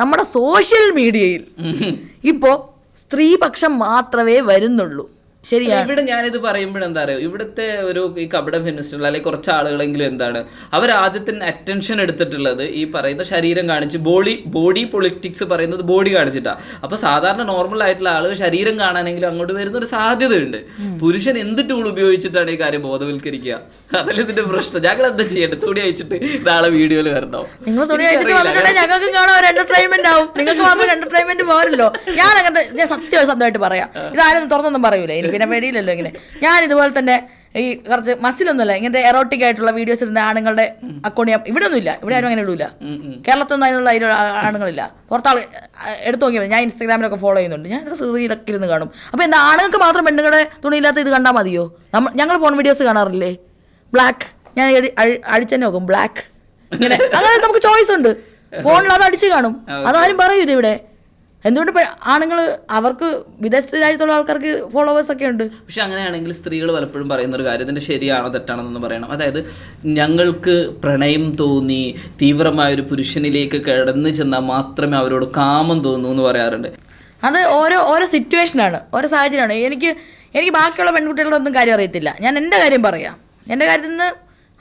നമ്മുടെ സോഷ്യൽ മീഡിയയിൽ ഇപ്പോൾ സ്ത്രീപക്ഷം മാത്രമേ വരുന്നുള്ളൂ. ശരിയാണ് ഇവിടെ ഞാനിത് പറയുമ്പോഴെന്താ പറയുക ഇവിടുത്തെ ഒരു ഈ കപട ഫെമിനിസ്റ്റുകൾ അല്ലെങ്കിൽ കുറച്ച് ആളുകളെങ്കിലും എന്താണ്? അവർ ആദ്യത്തെ അറ്റൻഷൻ എടുത്തിട്ടുള്ളത് ഈ പറയുന്ന ശരീരം കാണിച്ച് ബോഡി ബോഡി പൊളിറ്റിക്സ് പറയുന്നത് ബോഡി കാണിച്ചിട്ടാണ് അപ്പൊ സാധാരണ നോർമൽ ആയിട്ടുള്ള ആളുകൾ ശരീരം കാണാനെങ്കിലും അങ്ങോട്ട് വരുന്ന ഒരു സാധ്യതയുണ്ട് പുരുഷൻ എന്ത് ടൂൾ ഉപയോഗിച്ചിട്ടാണ് ഈ കാര്യം ബോധവൽക്കരിക്കുക? അതല്ല ഇതിന്റെ പ്രശ്നം. ഞങ്ങൾ എന്താ ചെയ്യേണ്ടത്? തുണി അയച്ചിട്ട് നാളെ വീഡിയോയിൽ വരണോ നിങ്ങൾ തുണി അയച്ചിട്ട് ഞങ്ങൾക്ക് കാണാൻ ഒരു എന്റർടൈൻമെന്റ് ആവും. നിങ്ങൾക്ക് മാത്രം എന്റർടൈൻമെന്റ് പോരല്ലോ. ഞാൻ അങ്ങനത്തെ ഞാൻ സത്യമായിട്ട് പറയാം. ഇതാരും തുറന്നൊന്നും പറയൂല. പിന്നെ പേടിയില്ലല്ലോ ഇങ്ങനെ. ഞാൻ ഇതുപോലെ തന്നെ ഈ കുറച്ച് മസിലൊന്നുമല്ല ഇങ്ങനത്തെ എറോട്ടിക് ആയിട്ടുള്ള വീഡിയോസ് ഇടുന്ന ആണുങ്ങളുടെ അക്കൗണ്ട് ഞാൻ ഇവിടെ ഒന്നുമില്ല ഇവിടെ ആരും അങ്ങനെ ഇടൂല. കേരളത്തൊന്നും നിന്ന് അതിനുള്ള ആ- ആണുങ്ങളില്ല. പുറത്താൾ എടുത്തു നോക്കിയാൽ ഞാൻ ഇൻസ്റ്റാഗ്രാമിലൊക്കെ ഫോളോ ചെയ്യുന്നുണ്ട്. ഞാൻ റീലൊക്കെ ഇരുന്ന് കാണും. അപ്പോൾ എന്താ ആണുങ്ങൾക്ക് മാത്രം പെണ്ണുങ്ങളുടെ തുണിയില്ലാത്ത ഇത് കണ്ടാൽ മതിയോ? നമ്മൾ ഞങ്ങൾ ഫോൺ വീഡിയോസ് കാണാറില്ലേ? ബ്ലാക്ക് ഞാൻ അടിച്ചെന്നെ നോക്കും. ബ്ലാക്ക് ഇങ്ങനെ. അങ്ങനെ നമുക്ക് ചോയ്സ് ഉണ്ട്. ഫോണിൽ അത് അടിച്ച് കാണും. അതാരും പറയൂല ഇവിടെ. എന്തുകൊണ്ട് ആണുങ്ങൾ അവർക്ക് വിദേശ രാജ്യത്തുള്ള ആൾക്കാർക്ക് ഫോളോവേഴ്സ് ഒക്കെ ഉണ്ട്? പക്ഷെ അങ്ങനെയാണെങ്കിൽ സ്ത്രീകൾ പലപ്പോഴും പറയുന്ന ഒരു കാര്യം ഇതിന്റെ ശരിയാണോ തെറ്റാണെന്നൊന്ന് പറയണം. അതായത് ഞങ്ങൾക്ക് പ്രണയം തോന്നി തീവ്രമായ ഒരു പുരുഷനിലേക്ക് കിടന്നു ചെന്നാൽ മാത്രമേ അവരോട് കാമം തോന്നൂ എന്ന് പറയാറുണ്ട്. അത് ഓരോ ഓരോ സിറ്റുവേഷനാണ് ഓരോ സാഹചര്യമാണ്. എനിക്ക് എനിക്ക് ബാക്കിയുള്ള പെൺകുട്ടികളുടെ ഒന്നും കാര്യം അറിയത്തില്ല. ഞാൻ എന്റെ കാര്യം പറയാം. എന്റെ കാര്യത്തിൽ നിന്ന്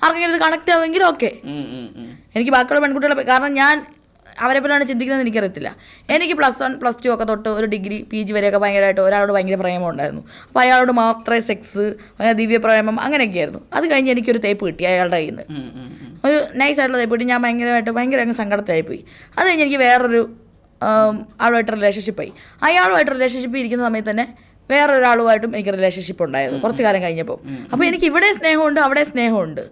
ആർക്കെങ്കിലും കണക്ട് ആവുമെങ്കിൽ ഓക്കെ. എനിക്ക് ബാക്കിയുള്ള പെൺകുട്ടികളെ കാരണം ഞാൻ അവരെ പോലെയാണ് ചിന്തിക്കുന്നത് എനിക്കറിയത്തില്ല. എനിക്ക് പ്ലസ് വൺ പ്ലസ് ടു ഒക്കെ തൊട്ട് ഒരു ഡിഗ്രി പി ജി വരെയൊക്കെ ഭയങ്കരമായിട്ട് ഒരാളോട് ഭയങ്കര പ്രേമം ഉണ്ടായിരുന്നു അപ്പോൾ അയാളോട് മാത്രമേ സെക്സ് അങ്ങനെ ദിവ്യ പ്രേമം അങ്ങനെയൊക്കെയായിരുന്നു. അത് കഴിഞ്ഞ് എനിക്കൊരു തേപ്പ് കിട്ടി അയാളുടെ കയ്യിൽ നിന്ന്. ഒരു നൈസ് ആയിട്ടുള്ള തേപ്പ് കിട്ടി. ഞാൻ ഭയങ്കരമായിട്ട് ഭയങ്കര അങ്ങ് സങ്കടത്തിലായിപ്പോയി. അത് കഴിഞ്ഞ് എനിക്ക് വേറൊരു ആളുമായിട്ട് റിലേഷൻഷിപ്പായി അയാളുമായിട്ട് റിലേഷൻഷിപ്പ് ഇരിക്കുന്ന സമയത്ത് തന്നെ വേറൊരാളുമായിട്ടും എനിക്ക് റിലേഷൻഷിപ്പ് ഉണ്ടായിരുന്നു. കുറച്ച് കാലം കഴിഞ്ഞപ്പോൾ അപ്പോൾ എനിക്ക് ഇവിടെ സ്നേഹമുണ്ട് അവിടെ സ്നേഹമുണ്ട്.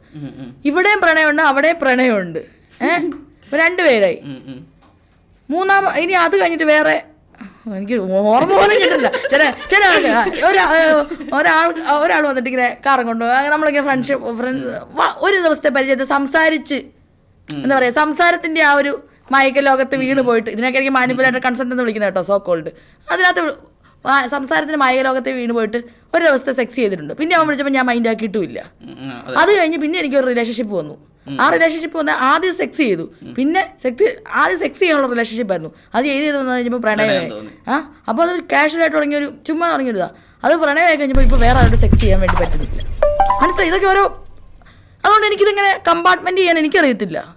ഇവിടെയും പ്രണയമുണ്ട് അവിടെയും പ്രണയമുണ്ട്. ഏഹ് രണ്ടുപേരായി. മൂന്നാം ഇനി അത് കഴിഞ്ഞിട്ട് വേറെ എനിക്ക് ഓർമ്മ പോലും കിട്ടില്ല ചില ചില ആൾക്ക് ഒരാൾ ഒരാൾ വന്നിട്ട് ഇങ്ങനെ കാറും കൊണ്ട് നമ്മളിങ്ങനെ ഫ്രണ്ട്ഷിപ്പ് ഫ്രണ്ട് ഒരു ദിവസത്തെ പരിചയത്തിൽ സംസാരിച്ച് എന്താ പറയുക സംസാരത്തിന്റെ ആ ഒരു മയക്ക ലോകത്ത് വീണ് പോയിട്ട് ഇതിനൊക്കെ എനിക്ക് മാനിപ്പുലായിട്ട് കൺസെന്റ് എന്ന് വിളിക്കുന്നത് കേട്ടോ സോ കോൾഡ് അതിനകത്ത് സംസാരത്തിന് മയക ലോകത്തെ വീണ് പോയിട്ട് ഒരു ദിവസത്തെ സെക്സ് ചെയ്തിട്ടുണ്ട്. പിന്നെ അവൻ വിളിച്ചപ്പോൾ ഞാൻ മൈൻഡ് ആക്കിയിട്ടുമില്ല. അത്. കഴിഞ്ഞ് പിന്നെ എനിക്കൊരു റിലേഷൻഷിപ്പ് വന്നു. ആ റിലേഷൻഷിപ്പ് വന്ന് ആദ്യം സെക്സ് ചെയ്തു. പിന്നെ സെക്സ് ആദ്യം സെക്സ് ചെയ്യാനുള്ള റിലേഷൻഷിപ്പ് ആയിരുന്നു. അത് ചെയ്ത് ചെയ്ത് വന്നു കഴിഞ്ഞപ്പോൾ പ്രണയമായി ആ അപ്പോൾ അത് കാഷ്വൽ ആയിട്ട് തുടങ്ങിയ ഒരു ചുമ്മാ തുടങ്ങിയതാ. അത് പ്രണയമായി കഴിഞ്ഞപ്പോൾ ഇപ്പോൾ വേറെ ആരോട് സെക്സ് ചെയ്യാൻ വേണ്ടി പറ്റുന്നില്ല. മനസ്സിലായി? ഇതൊക്കെ ഓരോ അതുകൊണ്ട് എനിക്കിതിങ്ങനെ കമ്പാർട്ട്മെന്റ് ചെയ്യാൻ എനിക്കറിയത്തില്ല.